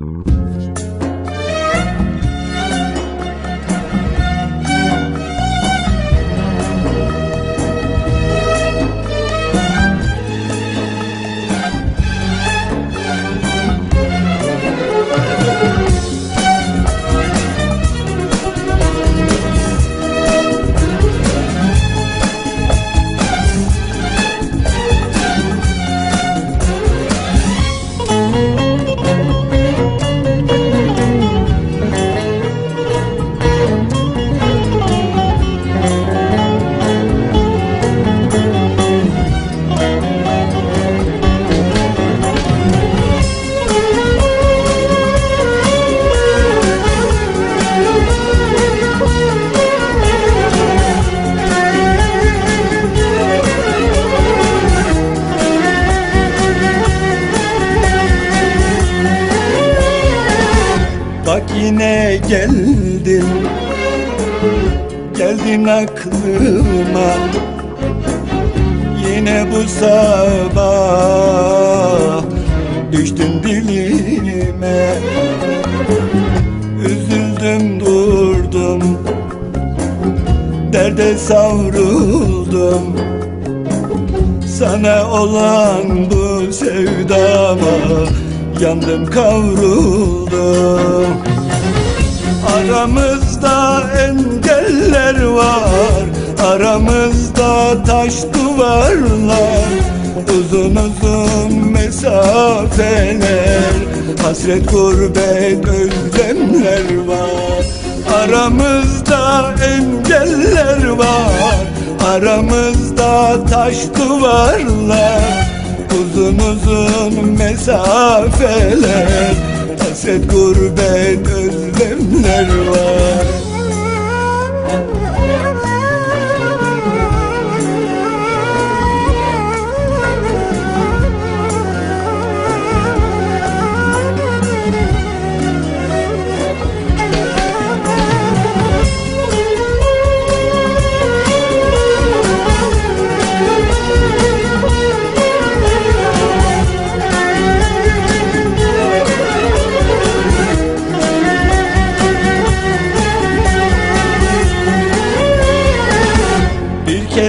Mm-hmm. Yine geldin. Geldin aklıma. Yine bu sabah Düştün dilime. Üzüldüm durdum. Derde savruldum. Sana olan bu sevdama Yandım kavruldum Aramızda engeller var Aramızda taş duvarlar Uzun uzun mesafeler Hasret gurbet özlemler var. Aramızda engeller var Aramızda taş duvarlar Uzun uzun mesafeler Hasret gurbet özlemler var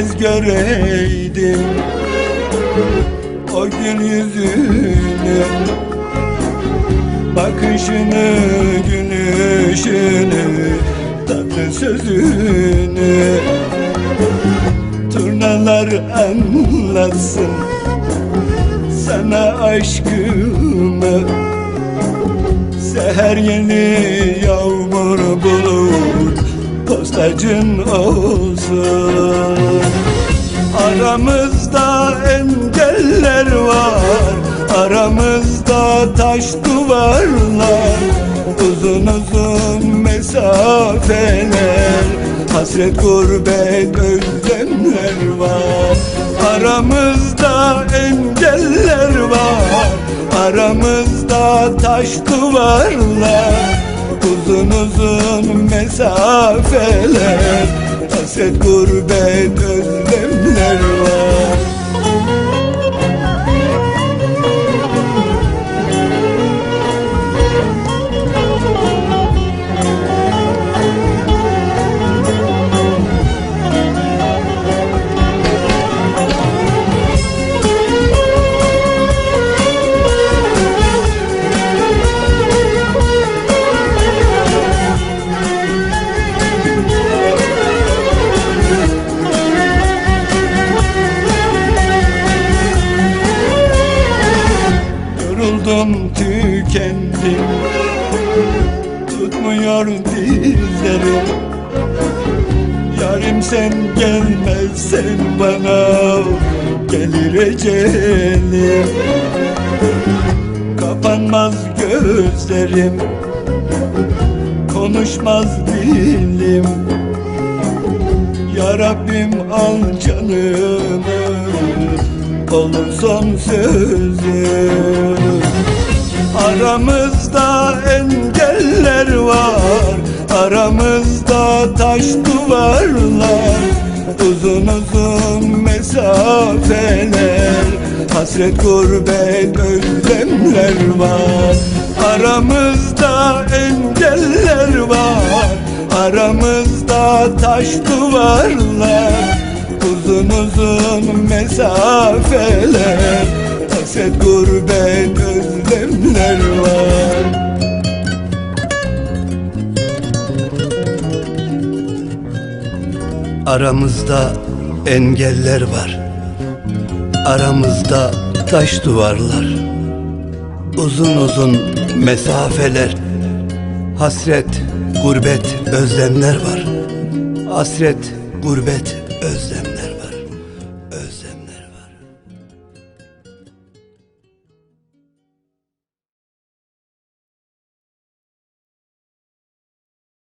kez göreydim O gün yüzünü Bakışını, gülüşünü Tatlı sözünü Turnalar anlatsın. Sana aşkımı Seher yeni yağmur bulur Postacın olsun Aramızda engeller var. Aramızda taş duvarlar. Uzun uzun mesafeler. Hasret gurbet özlemler var. Aramızda engeller var. Aramızda taş duvarlar Uzun uzun mesafeler Hasret gurbet özlemler Yoruldum tükendim Tutmuyor dizlerim. Yarim sen gelmezsen bana Gelir ecelim. Kapanmaz gözlerim Konuşmaz dilim. Ya Rabbim al canımı Olur son sözüm Aramızda engeller var Aramızda taş duvarlar Uzun uzun mesafeler Hasret gurbet özlemler var. Aramızda engeller var Aramızda taş duvarlar Uzun uzun mesafeler Hasret gurbet özlemler var. Aramızda engeller var. Aramızda taş duvarlar. Uzun uzun mesafeler Hasret, gurbet, özlemler var. Hasret, gurbet, özlemler var